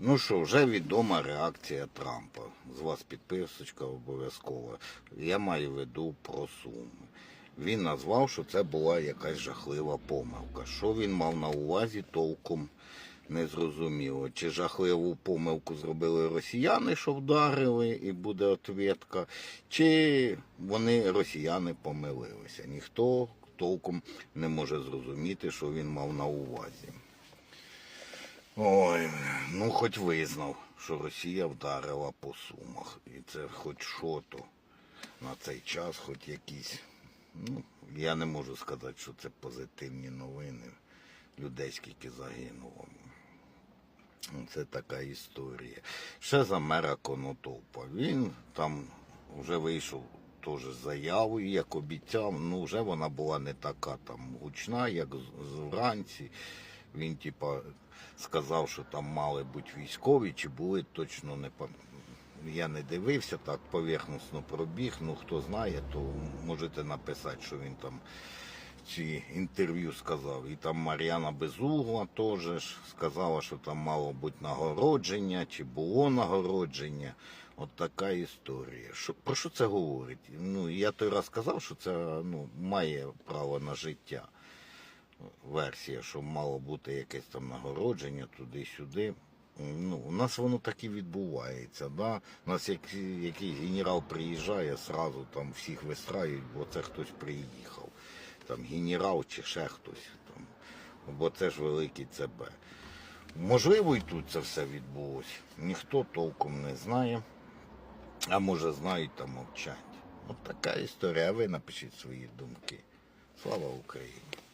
Ну що, вже відома реакція Трампа. З вас підписочка обов'язково. Я маю в виду про суми. Він назвав, що це була якась жахлива помилка. Що він мав на увазі, толком не зрозуміло. Чи жахливу помилку зробили росіяни, що вдарили, і буде ответка, чи вони росіяни помилилися. Ніхто толком не може зрозуміти, що він мав на увазі. Ой, ну хоч визнав, що Росія вдарила по сумах. І це хоч що то на цей час, хоч якісь. Ну, я не можу сказати, що це позитивні новини. Людей скільки загинуло. Ну, Це така історія. Ще за мера Конотопа. Він там вже вийшов теж з заявою, як обіцяв. Ну, вже вона була не така там гучна, як вранці. Він, типа, сказав, що там мали бути військові, чи були точно не. Я не дивився так поверхносно пробіг. Ну хто знає, то можете написати, що він там ці інтерв'ю сказав. І там Мар'яна Безугла теж сказала, що там мало бути нагородження, чи було нагородження. От така історія. Що, про що це говорить? Ну, я той раз сказав, що це ну, має право на життя. Версія, що мало бути якесь там нагородження туди-сюди. Ну, у нас воно так і відбувається. Да? У нас як, якийсь генерал приїжджає, сразу там всіх вистраюють, бо це хтось приїхав. Там генерал чи ще хтось там. Бо це ж великий ЦБ. Можливо, і тут це все відбулося. Ніхто толком не знає. А може знають та мовчать. От така історія. А ви напишіть свої думки. Слава Україні!